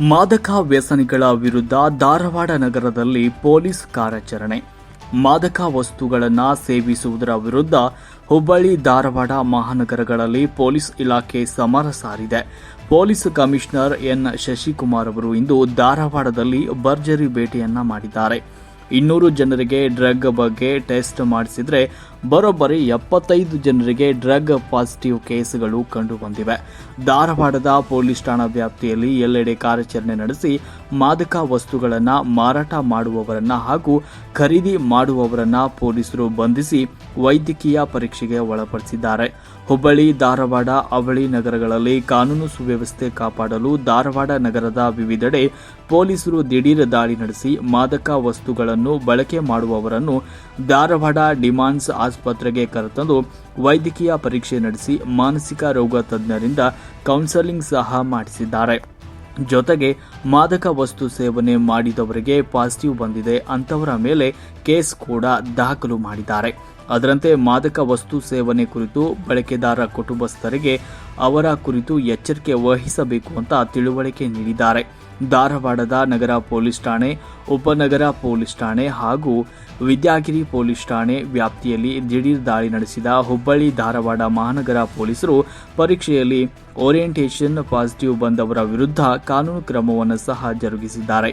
ಮಾದಕ ವ್ಯಸನಿಗಳ ವಿರುದ್ಧ ಧಾರವಾಡ ನಗರದಲ್ಲಿ ಪೊಲೀಸ್ ಕಾರ್ಯಾಚರಣೆ. ಮಾದಕ ವಸ್ತುಗಳನ್ನು ಸೇವಿಸುವುದರ ವಿರುದ್ಧ ಹುಬ್ಬಳ್ಳಿ ಧಾರವಾಡ ಮಹಾನಗರಗಳಲ್ಲಿ ಪೊಲೀಸ್ ಇಲಾಖೆ ಸಮರ ಸಾರಿದೆ. ಪೊಲೀಸ್ ಕಮಿಷನರ್ ಎನ್ ಶಶಿಕುಮಾರ್ ಅವರು ಇಂದು ಧಾರವಾಡದಲ್ಲಿ ಭರ್ಜರಿ ಭೇಟಿಯನ್ನ ಮಾಡಿದ್ದಾರೆ. ಇನ್ನೂರು ಜನರಿಗೆ ಡ್ರಗ್ ಬಗ್ಗೆ ಟೆಸ್ಟ್ ಮಾಡಿಸಿದ್ರೆ ಬರೋಬ್ಬರಿ ಎಪ್ಪತ್ತೈದು ಜನರಿಗೆ ಡ್ರಗ್ ಪಾಸಿಟಿವ್ ಕೇಸ್ಗಳು ಕಂಡುಬಂದಿವೆ. ಧಾರವಾಡದ ಪೊಲೀಸ್ ಠಾಣಾ ವ್ಯಾಪ್ತಿಯಲ್ಲಿ ಎಲ್ಲೆಡೆ ಕಾರ್ಯಾಚರಣೆ ನಡೆಸಿ ಮಾದಕ ವಸ್ತುಗಳನ್ನು ಮಾರಾಟ ಮಾಡುವವರನ್ನ ಹಾಗೂ ಖರೀದಿ ಮಾಡುವವರನ್ನ ಪೊಲೀಸರು ಬಂಧಿಸಿ ವೈದ್ಯಕೀಯ ಪರೀಕ್ಷೆಗೆ ಒಳಪಡಿಸಿದ್ದಾರೆ. ಹುಬ್ಬಳ್ಳಿ, ಧಾರವಾಡ, ಅವಳಿ ನಗರಗಳಲ್ಲಿ ಕಾನೂನು ಸುವ್ಯವಸ್ಥೆ ಕಾಪಾಡಲು ಧಾರವಾಡ ನಗರದ ವಿವಿಧೆಡೆ ಪೊಲೀಸರು ದಿಢೀರ್ ದಾಳಿ ನಡೆಸಿ ಮಾದಕ ವಸ್ತುಗಳನ್ನು ಬಳಕೆ ಮಾಡುವವರನ್ನು ಧಾರವಾಡ ಡಿಮಾಂಡ್ಸ್ ಆಸ್ಪತ್ರೆಗೆ ಕರೆತಂದು ವೈದ್ಯಕೀಯ ಪರೀಕ್ಷೆ ನಡೆಸಿ ಮಾನಸಿಕ ರೋಗ ತಜ್ಞರಿಂದ ಕೌನ್ಸೆಲಿಂಗ್ ಸಹ ಮಾಡಿಸಿದ್ದಾರೆ. ಜೊತೆಗೆ ಮಾದಕ ವಸ್ತು ಸೇವನೆ ಮಾಡಿದವರಿಗೆ ಪಾಸಿಟಿವ್ ಬಂದಿದೆ ಅಂತವರ ಮೇಲೆ ಕೇಸ್ ಕೂಡ ದಾಖಲು ಮಾಡಿದ್ದಾರೆ. ಅದರಂತೆ ಮಾದಕ ವಸ್ತು ಸೇವನೆ ಕುರಿತು ಬಳಕೆದಾರ ಕುಟುಂಬಸ್ಥರಿಗೆ ಅವರ ಕುರಿತು ಎಚ್ಚರಿಕೆ ವಹಿಸಬೇಕು ಅಂತ ತಿಳುವಳಿಕೆ ನೀಡಿದ್ದಾರೆ. ಧಾರವಾಡದ ನಗರ ಪೊಲೀಸ್ ಠಾಣೆ, ಉಪನಗರ ಪೊಲೀಸ್ ಠಾಣೆ ಹಾಗೂ ವಿದ್ಯಾಗಿರಿ ಪೊಲೀಸ್ ಠಾಣೆ ವ್ಯಾಪ್ತಿಯಲ್ಲಿ ದಿಢೀರ್ ದಾಳಿ ನಡೆಸಿದ ಹುಬ್ಬಳ್ಳಿ ಧಾರವಾಡ ಮಹಾನಗರ ಪೊಲೀಸರು ಪರೀಕ್ಷೆಯಲ್ಲಿ ಓರಿಯೆಂಟೇಷನ್ ಪಾಸಿಟಿವ್ ಬಂದವರ ವಿರುದ್ಧ ಕಾನೂನು ಕ್ರಮವನ್ನು ಸಹ ಜರುಗಿಸಿದ್ದಾರೆ.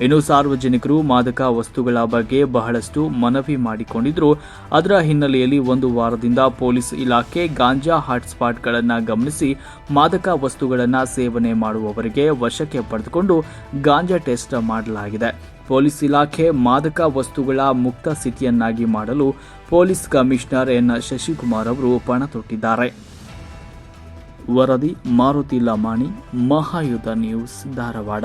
ಇನ್ನು ಸಾರ್ವಜನಿಕರು ಮಾದಕ ವಸ್ತುಗಳ ಬಗ್ಗೆ ಬಹಳಷ್ಟು ಮನವಿ ಮಾಡಿಕೊಂಡಿದ್ರು. ಅದರ ಹಿನ್ನೆಲೆಯಲ್ಲಿ ಒಂದು ವಾರದಿಂದ ಪೊಲೀಸ್ ಇಲಾಖೆ ಗಾಂಜಾ ಹಾಟ್ಸ್ಪಾಟ್ಗಳನ್ನು ಗಮನಿಸಿ ಮಾದಕ ವಸ್ತುಗಳನ್ನು ಸೇವನೆ ಮಾಡುವವರಿಗೆ ವಶಕ್ಕೆ ಪಡೆದುಕೊಂಡು ಗಾಂಜಾ ಟೆಸ್ಟ್ ಮಾಡಲಾಗಿದೆ. ಪೊಲೀಸ್ ಇಲಾಖೆ ಮಾದಕ ವಸ್ತುಗಳ ಮುಕ್ತ ಸ್ಥಿತಿಯನ್ನಾಗಿ ಮಾಡಲು ಪೊಲೀಸ್ ಕಮಿಷನರ್ ಎನ್ ಶಶಿಕುಮಾರ್ ಅವರು ಪಣ ತೊಟ್ಟಿದ್ದಾರೆ. ವರದಿ ಮಾರುತಿ ಲಮಾಣಿ, ಮಹಾಯುಧ ನ್ಯೂಸ್, ಧಾರವಾಡ.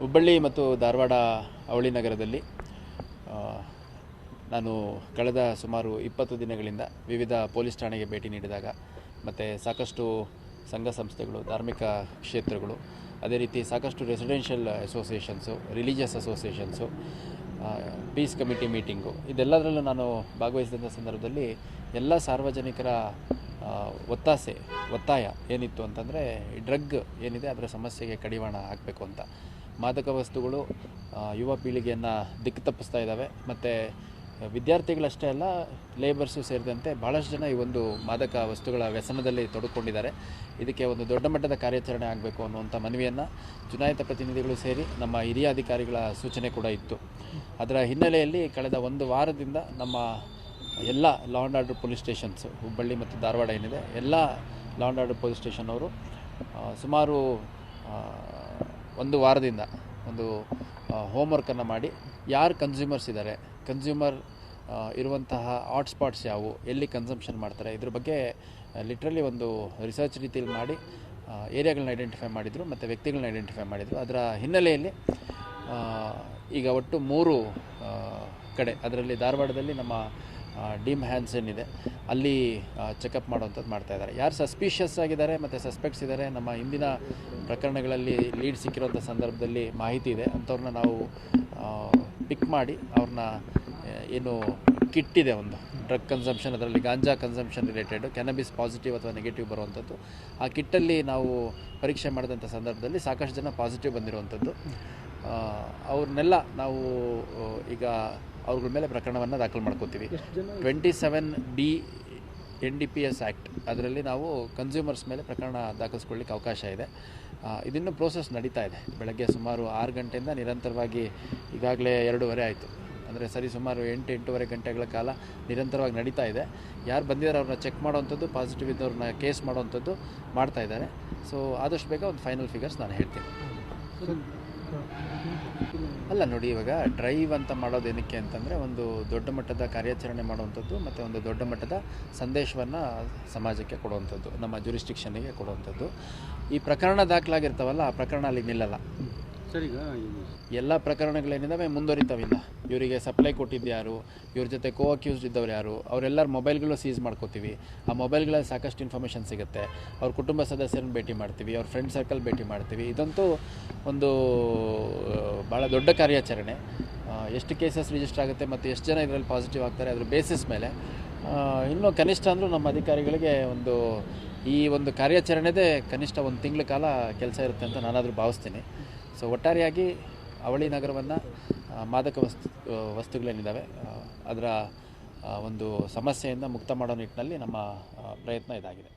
ಹುಬ್ಬಳ್ಳಿ ಮತ್ತು ಧಾರವಾಡ ಅವಳಿ ನಗರದಲ್ಲಿ ನಾನು ಕಳೆದ ಸುಮಾರು ಇಪ್ಪತ್ತು ದಿನಗಳಿಂದ ವಿವಿಧ ಪೊಲೀಸ್ ಠಾಣೆಗೆ ಭೇಟಿ ನೀಡಿದಾಗ ಮತ್ತು ಸಾಕಷ್ಟು ಸಂಘ ಸಂಸ್ಥೆಗಳು, ಧಾರ್ಮಿಕ ಕ್ಷೇತ್ರಗಳು, ಅದೇ ರೀತಿ ಸಾಕಷ್ಟು residential associations religious associations peace committee meeting ಇದೆಲ್ಲದರಲ್ಲೂ ನಾನು ಭಾಗವಹಿಸಿದಂಥ ಸಂದರ್ಭದಲ್ಲಿ ಎಲ್ಲ ಸಾರ್ವಜನಿಕರ ಒತ್ತಾಸೆ, ಒತ್ತಾಯ ಏನಿತ್ತು ಅಂತಂದರೆ ಡ್ರಗ್ ಏನಿದೆ ಅದರ ಸಮಸ್ಯೆಗೆ ಕಡಿವಾಣ ಹಾಕಬೇಕು ಅಂತ. ಮಾದಕ ವಸ್ತುಗಳು ಯುವ ಪೀಳಿಗೆಯನ್ನು ದಿಕ್ಕು ತಪ್ಪಿಸ್ತಾ ಇದ್ದಾವೆ. ಮತ್ತು ವಿದ್ಯಾರ್ಥಿಗಳಷ್ಟೇ ಅಲ್ಲ ಲೇಬರ್ಸು ಸೇರಿದಂತೆ ಭಾಳಷ್ಟು ಜನ ಈ ಒಂದು ಮಾದಕ ವಸ್ತುಗಳ ವ್ಯಸನದಲ್ಲಿ ತೊಡಕೊಂಡಿದ್ದಾರೆ. ಇದಕ್ಕೆ ಒಂದು ದೊಡ್ಡ ಮಟ್ಟದ ಕಾರ್ಯಾಚರಣೆ ಆಗಬೇಕು ಅನ್ನುವಂಥ ಮನವಿಯನ್ನು ಚುನಾಯಿತ ಪ್ರತಿನಿಧಿಗಳು ಸೇರಿ ನಮ್ಮ ಹಿರಿಯ ಅಧಿಕಾರಿಗಳ ಸೂಚನೆ ಕೂಡ ಇತ್ತು. ಅದರ ಹಿನ್ನೆಲೆಯಲ್ಲಿ ಕಳೆದ ಒಂದು ವಾರದಿಂದ ನಮ್ಮ ಎಲ್ಲ law and order police stations Hubballi ಮತ್ತು ಧಾರವಾಡ ಏನಿದೆ, ಎಲ್ಲ law and order police station ಅವರು ಸುಮಾರು ಒಂದು ವಾರದಿಂದ ಒಂದು ಹೋಮ್ವರ್ಕನ್ನು ಮಾಡಿ ಯಾರು ಕನ್ಸ್ಯೂಮರ್ಸ್ ಇದ್ದಾರೆ ಕನ್ಸ್ಯೂಮರ್ ಇರುವಂತಹ ಹಾಟ್ಸ್ಪಾಟ್ಸ್ ಯಾವುವು, ಎಲ್ಲಿ ಕನ್ಸಂಪ್ಷನ್ ಮಾಡ್ತಾರೆ, ಇದ್ರ ಬಗ್ಗೆ ಲಿಟ್ರಲಿ ಒಂದು ರಿಸರ್ಚ್ ರೀತಿಯಲ್ಲಿ ಮಾಡಿ ಏರಿಯಾಗಳನ್ನ ಐಡೆಂಟಿಫೈ ಮಾಡಿದರು, ಮತ್ತು ವ್ಯಕ್ತಿಗಳನ್ನ ಐಡೆಂಟಿಫೈ ಮಾಡಿದರು. ಅದರ ಹಿನ್ನೆಲೆಯಲ್ಲಿ ಈಗ ಒಟ್ಟು ಮೂರು ಕಡೆ, ಅದರಲ್ಲಿ ಧಾರವಾಡದಲ್ಲಿ ನಮ್ಮ ಡಿಮ್ ಹ್ಯಾಂಡ್ಸ್ ಏನಿದೆ ಅಲ್ಲಿ ಚೆಕಪ್ ಮಾಡುವಂಥದ್ದು ಮಾಡ್ತಾ ಇದ್ದಾರೆ. ಯಾರು ಸಸ್ಪಿಷಿಯಸ್ ಆಗಿದ್ದಾರೆ, ಮತ್ತು ಸಸ್ಪೆಕ್ಟ್ಸ್ ಇದ್ದಾರೆ, ನಮ್ಮ ಹಿಂದಿನ ಪ್ರಕರಣಗಳಲ್ಲಿ ಲೀಡ್ ಸಿಕ್ಕಿರೋಂಥ ಸಂದರ್ಭದಲ್ಲಿ ಮಾಹಿತಿ ಇದೆ. ಅಂಥವ್ರನ್ನ ನಾವು ಪಿಕ್ ಮಾಡಿ, ಅವ್ರನ್ನ ಏನು ಕಿಟ್ ಇದೆ ಒಂದು ಡ್ರಗ್ ಕನ್ಸಂಪ್ಷನ್ ಅದರಲ್ಲಿ ganja consumption related cannabis positive ಅಥವಾ ನೆಗೆಟಿವ್ ಬರುವಂಥದ್ದು. ಆ ಕಿಟ್ಟಲ್ಲಿ ನಾವು ಪರೀಕ್ಷೆ ಮಾಡಿದಂಥ ಸಂದರ್ಭದಲ್ಲಿ ಸಾಕಷ್ಟು ಜನ ಪಾಸಿಟಿವ್ ಬಂದಿರುವಂಥದ್ದು. ಅವ್ರನ್ನೆಲ್ಲ ನಾವು ಈಗ ಅವ್ರಗಳ ಮೇಲೆ ಪ್ರಕರಣವನ್ನು ದಾಖಲು ಮಾಡ್ಕೋತೀವಿ. Twenty seven B N D P S act ಅದರಲ್ಲಿ ನಾವು ಕನ್ಸ್ಯೂಮರ್ಸ್ ಮೇಲೆ ಪ್ರಕರಣ ದಾಖಲಿಸ್ಕೊಳ್ಳಿಕ್ಕೆ ಅವಕಾಶ ಇದೆ. ಇದಿನ್ನೂ ಪ್ರೋಸೆಸ್ ನಡೀತಾ ಇದೆ. ಬೆಳಗ್ಗೆ ಸುಮಾರು ಆರು ಗಂಟೆಯಿಂದ ನಿರಂತರವಾಗಿ ಈಗಾಗಲೇ ಎರಡೂವರೆ ಆಯಿತು. ಅಂದರೆ ಸರಿ ಸುಮಾರು ಎಂಟು, ಎಂಟೂವರೆ ಗಂಟೆಗಳ ಕಾಲ ನಿರಂತರವಾಗಿ ನಡೀತಾ ಇದೆ. ಯಾರು ಬಂದಿದ್ದಾರೆ ಅವ್ರನ್ನ ಚೆಕ್ ಮಾಡೋವಂಥದ್ದು ಪಾಸಿಟಿವ್ ಇದ್ದವ್ರನ್ನ ಕೇಸ್ ಮಾಡೋವಂಥದ್ದು ಮಾಡ್ತಾ ಇದ್ದಾರೆ. ಸೊ ಆದಷ್ಟು ಬೇಗ ಒಂದು ಫೈನಲ್ ಫಿಗರ್ಸ್ ನಾನು ಹೇಳ್ತೀನಿ. ಅಲ್ಲ ನೋಡಿ, ಇವಾಗ ಡ್ರೈವ್ ಅಂತ ಮಾಡೋದು ಏನಕ್ಕೆ ಅಂತಂದರೆ ಒಂದು ದೊಡ್ಡ ಮಟ್ಟದ ಕಾರ್ಯಾಚರಣೆ ಮಾಡುವಂಥದ್ದು ಮತ್ತು ಒಂದು ದೊಡ್ಡ ಮಟ್ಟದ ಸಂದೇಶವನ್ನು ಸಮಾಜಕ್ಕೆ ಕೊಡುವಂಥದ್ದು, ನಮ್ಮ ಜುರಿಸ್ಟಿಕ್ಷನಿಗೆ ಕೊಡುವಂಥದ್ದು. ಈ ಪ್ರಕರಣ ದಾಖಲಾಗಿರ್ತಾವಲ್ಲ, ಆ ಪ್ರಕರಣ ಅಲ್ಲಿ ನಿಲ್ಲಲ್ಲ. ಎಲ್ಲ ಪ್ರಕರಣಗಳೇನಿದಾವೆ ಮುಂದುವರಿತಾವಿಲ್ಲ ಇವರಿಗೆ ಸಪ್ಲೈ ಕೊಟ್ಟಿದ್ದು ಯಾರು? ಇವ್ರ ಜೊತೆ ಕೋ ಅಕ್ಯೂಸ್ಡ್ ಇದ್ದವ್ರು ಯಾರು? ಅವರೆಲ್ಲರ ಮೊಬೈಲ್ಗಳು ಸೀಸ್ ಮಾಡ್ಕೋತೀವಿ. ಆ ಮೊಬೈಲ್ಗಳಲ್ಲಿ ಸಾಕಷ್ಟು ಇನ್ಫಾರ್ಮೇಷನ್ ಸಿಗುತ್ತೆ. ಅವ್ರ ಕುಟುಂಬ ಸದಸ್ಯರನ್ನ ಭೇಟಿ ಮಾಡ್ತೀವಿ. ಅವ್ರ ಫ್ರೆಂಡ್ ಸರ್ಕಲ್ ಭೇಟಿ ಮಾಡ್ತೀವಿ. ಇದಂತೂ ಒಂದು ಭಾಳ ದೊಡ್ಡ ಕಾರ್ಯಾಚರಣೆ. ಎಷ್ಟು ಕೇಸಸ್ ರಿಜಿಸ್ಟರ್ ಆಗುತ್ತೆ ಮತ್ತು ಎಷ್ಟು ಜನ ಇದರಲ್ಲಿ ಪಾಸಿಟಿವ್ ಆಗ್ತಾರೆ ಅದ್ರ ಬೇಸಿಸ್ ಮೇಲೆ ಇನ್ನೂ ಕನಿಷ್ಠ ಅಂದರೂ ನಮ್ಮ ಅಧಿಕಾರಿಗಳಿಗೆ ಒಂದು, ಈ ಒಂದು ಕಾರ್ಯಾಚರಣೆದೇ ಕನಿಷ್ಠ ಒಂದು ತಿಂಗಳ ಕಾಲ ಕೆಲಸ ಇರುತ್ತೆ ಅಂತ ನಾನಾದರೂ ಭಾವಿಸ್ತೀನಿ. ಸೊ ಒಟ್ಟಾರೆಯಾಗಿ ಅವಳಿ ನಗರವನ್ನು ಮಾದಕ ವಸ್ತು ವಸ್ತುಗಳೇನಿದ್ದಾವೆ ಅದರ ಒಂದು ಸಮಸ್ಯೆಯಿಂದ ಮುಕ್ತ ಮಾಡೋ ನಿಟ್ಟಿನಲ್ಲಿ ನಮ್ಮ ಪ್ರಯತ್ನ ಇದಾಗಿದೆ.